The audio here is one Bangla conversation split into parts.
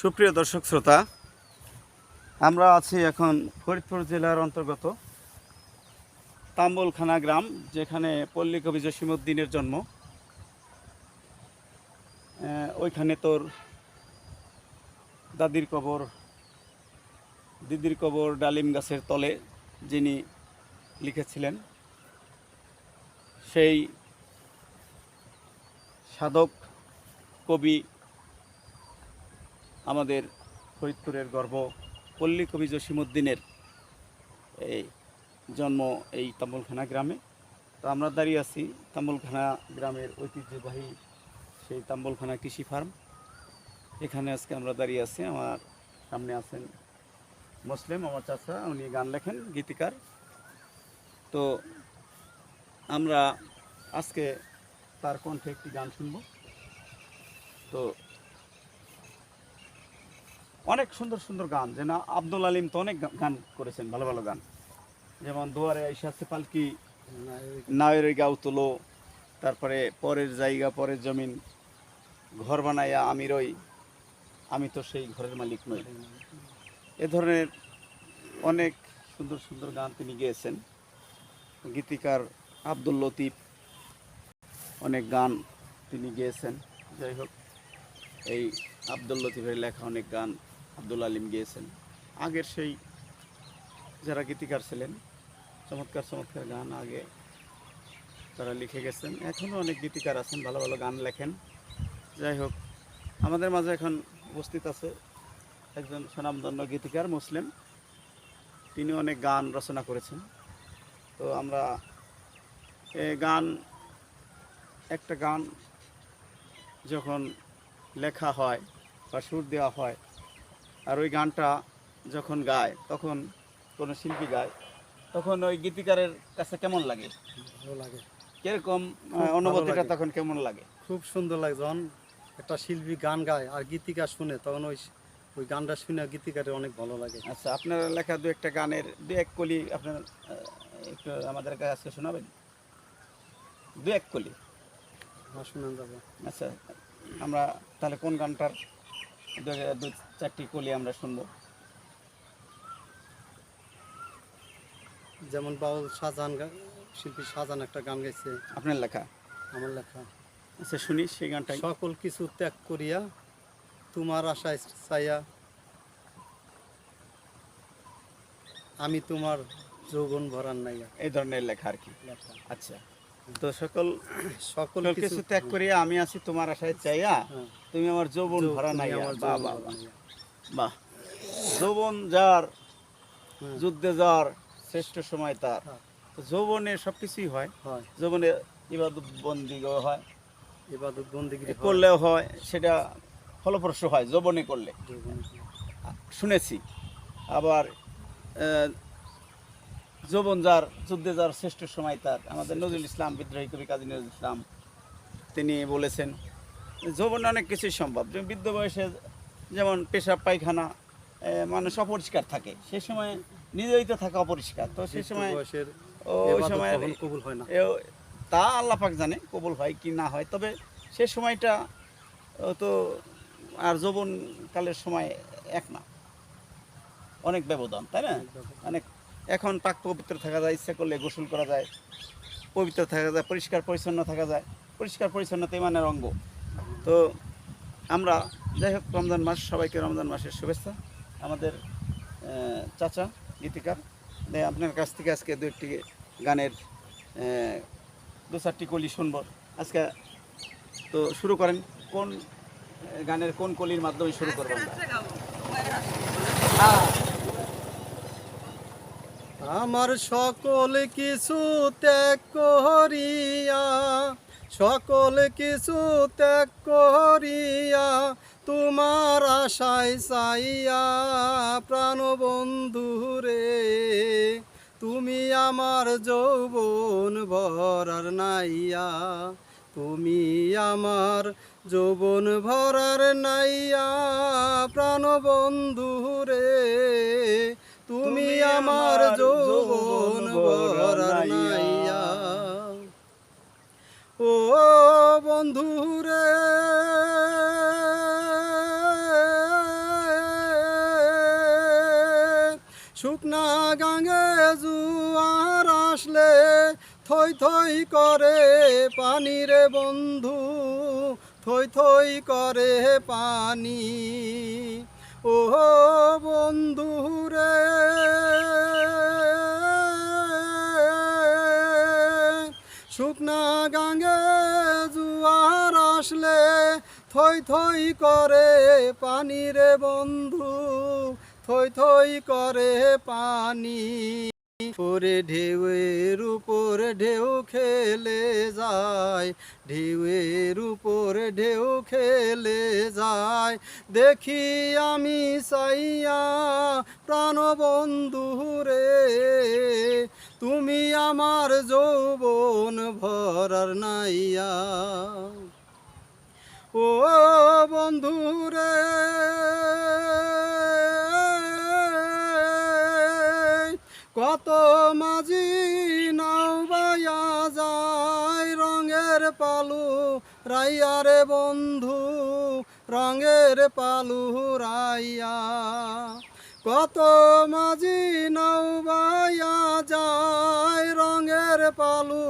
সুপ্রিয় দর্শক শ্রোতা, আমরা আছি এখন ফরিদপুর জেলার অন্তর্গত তাম্বলখানা গ্রাম, যেখানে পল্লী কবি জসিমুদ্দিনের জন্ম। ওইখানে তোর দাদির কবর, দিদির কবর ডালিম গাছের তলে যিনি লিখেছিলেন, সেই সাধক কবি আমাদের ফরিদপুরের গর্ব পল্লী কবি জসিমুদ্দিনের এই জন্ম এই তাম্বলখানা গ্রামে। তো আমরা দাঁড়িয়ে আছি তাম্বলখানা গ্রামের ঐতিহ্যবাহী সেই তাম্বলখানা কৃষি ফার্ম। এখানে আজকে আমরা দাঁড়িয়ে আছি। আমার সামনে আছেন মুসলিম আমার চাচা, উনি গান লেখেন, গীতিকার। তো আমরা আজকে তার কণ্ঠে একটি গান শুনব। তো অনেক সুন্দর সুন্দর গান। যেন আব্দুল আলিম তো অনেক গান করেছেন, ভালো ভালো গান। যেমন দুয়ারে আইসা আছে পালকি, নায়ের গাও তোলো, তারপরে পরের জায়গা, পরের জমিন, ঘর বানাইয়া আমি রই, আমি তো সেই ঘরের মালিক নই। এ ধরনের অনেক সুন্দর সুন্দর গান তিনি গেয়েছেন। গীতিকার আব্দুল লতিফ অনেক গান তিনি গেয়েছেন। যাই হোক, এই আব্দুল লতিফের লেখা অনেক গান আব্দুল আলিম গেয়েছেন। আগের সেই যারা গীতিকার ছিলেন, চমৎকার চমৎকার গান আগে তারা লিখে গেছেন। এখনও অনেক গীতিকার আছেন, ভালো ভালো গান লেখেন। যাই হোক, আমাদের মাঝে এখন উপস্থিত আছে একজন স্বনামধন্য গীতিকার, মুসলিম। তিনি অনেক গান রচনা করেছেন। তো আমরা এ গান, একটা গান যখন লেখা হয় বা সুর দেওয়া হয় আর ওই গানটা যখন গায় তখন কোনো শিল্পী গায় তখন ওই গীতিকারের কাছে কেমন লাগে? ভালো লাগে। কীরকম অনুভূতিটা তখন কেমন লাগে? খুব সুন্দর লাগে যখন একটা শিল্পী গান গায় আর গীতিকার শুনে তখন ওই ওই গানটা শুনে গীতিকারের অনেক ভালো লাগে। আচ্ছা আপনার লেখা দু একটা গানের দু এক কলি আপনার একটু আমাদের কাছে আজকে শোনাবেন? দু এক কলি। শুনে যাবে। আচ্ছা আমরা তাহলে কোন গানটার দু চারটি কলি আমরা শুনব। যেমন বাউল শাহজাহান শিল্পী শাহজাহান একটা গান গাইছে। আপনার লেখা? আমার লেখা। আচ্ছা শুনি সেই গানটাই। সকল কিছু ত্যাগ করিয়া তোমার আশায় চাইয়া আমি তোমার যৌবন ভরার নাইয়া। এই ধরনের লেখা আর কি। আচ্ছা। তো সকল সকল কিছু ত্যাগ করিয়া আমি আছি তোমার আশায় চাইয়া। হ্যাঁ, তুমি আমার যৌবন যৌ- ভরা নাই বাহ যৌবন যার হ্যাঁ, যুদ্ধে যার শ্রেষ্ঠ সময় তার। হ্যাঁ। যৌবনে সব কিছুই হয়। যৌবনে ইবাদত হয়। ইবাদত করলেও হয় সেটা ফলপ্রসূ হয় যৌবনে করলে। শুনেছি। আবার যৌবন যার যুদ্ধে যার শ্রেষ্ঠ সময় তার। আমাদের নজরুল ইসলাম বিদ্রোহী কবি কাজী নজরুল ইসলাম তিনি বলেছেন যৌবনে অনেক কিছুই সম্ভব। যেমন বৃদ্ধ বয়সে যেমন পেশাব পায়খানা মানুষ অপরিষ্কার থাকে। সে সময় নিজেই তো থাকা অপরিষ্কার। তো সেই বৃদ্ধ সময় ওই সময় কবুল হয় না। তা আল্লাহ পাক জানে কবুল হয় কি না হয়। তবে সে সময়টা তো আর যৌবন কালের সময় এক না। অনেক ব্যবধান তাই না? অনেক এখন পাক পবিত্র থাকা যায় ইচ্ছা করলে গোসল করা যায় পবিত্র থাকা যায় পরিষ্কার পরিচ্ছন্ন থাকা যায় পরিষ্কার পরিচ্ছন্নতা ইমানের অঙ্গ। তো আমরা যাই হোক রমজান মাস সবাইকে রমজান মাসের শুভেচ্ছা। আমাদের চাচা গীতিকার আপনার কাছ থেকে আজকে দু একটি গানের দু চারটি কলি শুনব। আজকে তো শুরু করেন কোন গানের কোন কলির মাধ্যমে শুরু করবেন আমার? সকল কিছু ত্যাগ করিয়া, সকল কিছু ত্যাগ করিয়া, তোমার আশায় চাইয়া প্রাণবন্ধু রে, তুমি আমার যৌবন ভরার নাইয়া, তুমি আমার যৌবন ভরার নাইয়া প্রাণবন্ধু রে তুমি আমার যৌবন নাইয়া ও বন্ধু রে। শুকনা গাঙে জুয়ার আসলে থই থই করে পানি রে বন্ধু থই থই করে পানি। ও বন্ধু থই থই করে পানি রে বন্ধু, থই থই করে পানি। উপরে ঢেউয়ের উপর ঢেউ খেলে যায়, ঢেউয়ের উপর ঢেউ খেলে যায়। দেখি আমি সাইয়া প্রাণ বন্ধু রে, তুমি আমার যৌবন ভরার নাইয়া। ও বন্ধু রে। কত মাঝি নাও বাইয়া যায় রঙের পালু রাইয়া রে বন্ধু, রঙের পালু রাইয়া। কত মাঝি নাও বাইয়া যায় রঙের পালু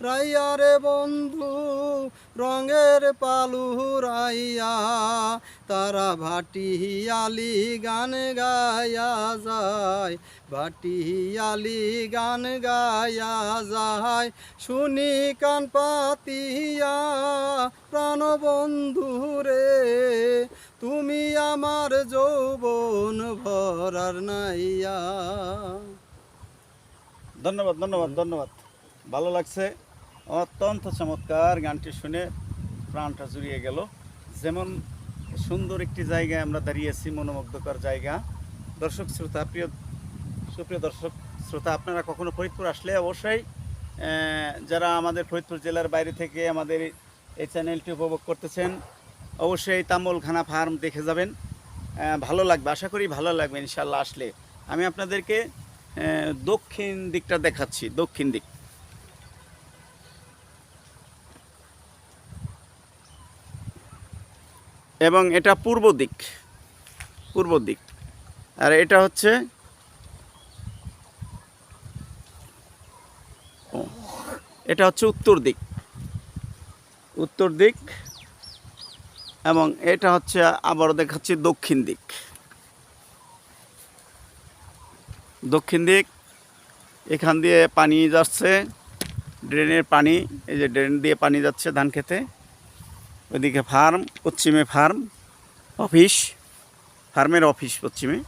রাইয়া রে বন্ধু রঙের পালু রাইয়া তারা ভাটিয়ালি গান গায়া যায় ভাটিয়ালি গান গায়া যায়। শুনি কান পাতিয়া প্রাণ বন্ধু রে, তুমি আমার যৌবন ভরার নাইয়া। ধন্যবাদ ধন্যবাদ ধন্যবাদ। ভালো লাগছে। অত্যন্ত চমৎকার গানটি শুনে প্রাণটা জুড়িয়ে গেল। যেমন সুন্দর একটি জায়গায় আমরা দাঁড়িয়েছি, মনোমুগ্ধকর জায়গা। দর্শক শ্রোতা, প্রিয়, সুপ্রিয় দর্শক শ্রোতা, আপনারা কখনো ফরিদপুর আসলে অবশ্যই যারা আমাদের ফরিদপুর জেলার বাইরে থেকে আমাদের এই চ্যানেলটি উপভোগ করতেছেন, অবশ্যই তাম্বলখানা ফার্ম দেখে যাবেন। ভালো লাগবে, আশা করি ভালো লাগবে ইনশাল্লাহ আসলে। আমি আপনাদেরকে দক্ষিণ দিকটা দেখাচ্ছি, দক্ষিণ দিক। এবং এটা পূর্ব দিক পূর্ব দিক। আর এটা হচ্ছে এটা হচ্ছে উত্তর দিক। উত্তর দিক এবং এটা হচ্ছে আবারও দেখাচ্ছি দক্ষিণ দিক। দক্ষিণ দিক, এখান দিয়ে পানি যাচ্ছে, ড্রেনের পানি, এই যে ড্রেন দিয়ে পানি যাচ্ছে ধান খেতে। ওইদিকে ফার্ম, পশ্চিমে ফার্ম, অফিস, ফার্মের অফিস পশ্চিমে।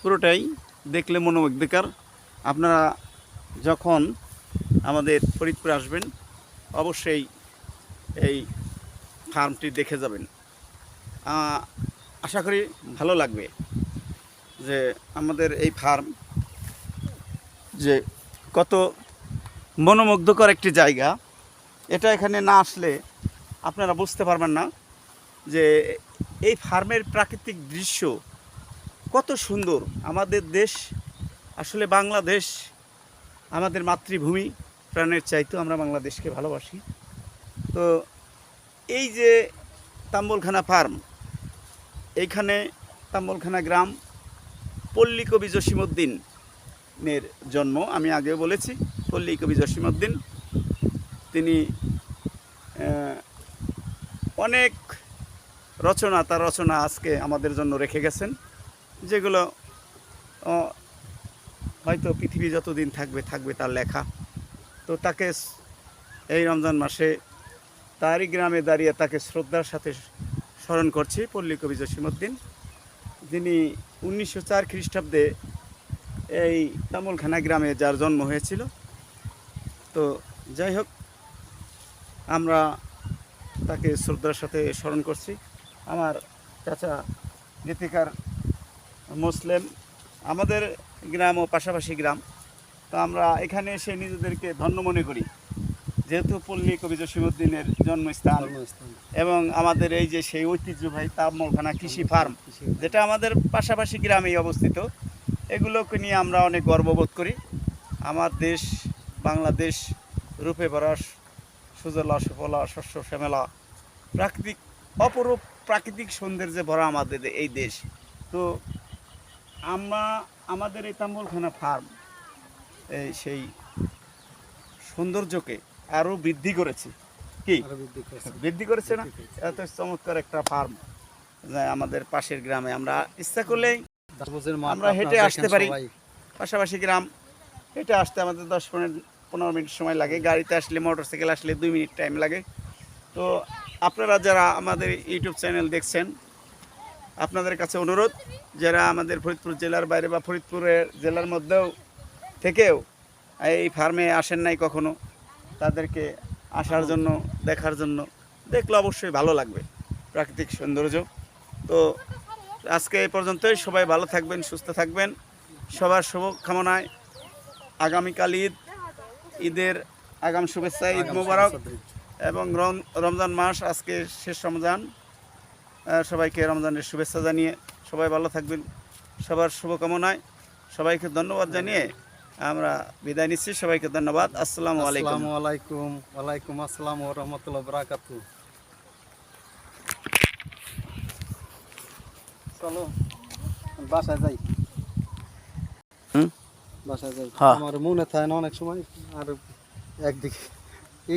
পুরোটাই দেখলে মনোমুগ্ধকর আপনারা যখন আমাদের ফরিদপুরে আসবেন, অবশ্যই এই ফার্মটি দেখে যাবেন। আশা করি ভালো লাগবে যে আমাদের এই ফার্ম যে কত মনোমুগ্ধকর একটি জায়গা। এটা এখানে না আসলে আপনারা বুঝতে পারবেন না যে এই ফার্মের প্রাকৃতিক দৃশ্য কত সুন্দর। আমাদের দেশ, আসলে বাংলাদেশ আমাদের মাতৃভূমি। প্রাণের চাইতেও আমরা বাংলাদেশকে ভালোবাসি। তো এই যে তাম্বলখানা ফার্ম এইখানে তাম্বলখানা গ্রাম পল্লী কবি জসিমউদ্দিনের জন্ম, আমি আগেও বলেছি, পল্লী কবি জসিমউদ্দিন। তিনি অনেক রচনা, তার রচনা আজকে আমাদের জন্য রেখে গেছেন, যেগুলো হয়তো পৃথিবী যতদিন থাকবে থাকবে তার লেখা। তো তাকে এই রমজান মাসে তারই গ্রামে দাঁড়িয়ে তাকে শ্রদ্ধার সাথে স্মরণ করছি, পল্লী কবি জসিমউদ্দিন যিনি উনিশশো চার খ্রিস্টাব্দে এই তামুলখানা গ্রামে যার জন্ম হয়েছিল। তো যাই হোক, আমরা তাকে শ্রদ্ধার সাথে স্মরণ করছি। আমার চাচা গীতিকার মুসলিম আমাদের গ্রাম ও পাশাপাশি গ্রাম। তো আমরা এখানে এসে নিজেদেরকে ধন্য মনে করি। যেহেতু পল্লী কবি জসিমুদ্দিনের জন্মস্থান এবং আমাদের এই যে সেই ঐতিহ্যবাহী তাপমলখানা কৃষি ফার্ম যেটা আমাদের পাশাপাশি গ্রামেই অবস্থিত এগুলোকে নিয়ে আমরা অনেক গর্ববোধ করি। আমার দেশ বাংলাদেশ রূপে ভরা সুজলা সুফলা শস্য শ্যামেলা প্রাকৃতিক অপরূপ প্রাকৃতিক সৌন্দর্যে ভরা আমাদের এই দেশ। তো আমরা আমাদের এই তাম্বলখানা ফার্ম এই সেই সৌন্দর্যকে আরও বৃদ্ধি করেছে। কি? বৃদ্ধি করছে। না? এত চমৎকার একটা ফার্ম আমাদের পাশের গ্রামে। আমরা ইচ্ছা করলেই আমরা হেঁটে আসতে পারি। পাশাপাশি গ্রাম হেঁটে আসতে আমাদের দশ পনেরো পনেরো মিনিট সময় লাগে। গাড়িতে আসলে মোটর সাইকেল আসলে দুই মিনিট টাইম লাগে। তো আপনারা যারা আমাদের ইউটিউব চ্যানেল দেখছেন আপনাদের কাছে অনুরোধ যারা আমাদের ফরিদপুর জেলার বাইরে বা ফরিদপুরের জেলার মধ্যেও থেকেও এই ফার্মে আসেন নাই কখনো তাদেরকে আসার জন্য দেখার জন্য দেখলে অবশ্যই ভালো লাগবে প্রাকৃতিক সৌন্দর্য। তো আজকে এই পর্যন্তই সবাই ভালো থাকবেন সুস্থ থাকবেন সবার শুভ কামনায় আগামীকাল ঈদ ঈদের আগাম শুভেচ্ছা ঈদ মোবারক। এবং রম- রমজান মাস আজকে শেষ রমজান। সবাইকে রমজানের শুভেচ্ছা জানিয়ে সবাই ভালো থাকবেন সবার শুভকামনায় সবাইকে ধন্যবাদ জানিয়ে আমরা বিদায় নিচ্ছি সবাইকে ধন্যবাদ আসসালামু আলাইকুম। আসসালামু আলাইকুম ওয়ালাইকুম আসসালাম ওয়া রাহমাতুল্লাহি ওয়া চলো বাসায় যাই। বাসায় যাই। হ্যাঁ। আমার মনে থাকে না অনেক সময় আর একদিকে।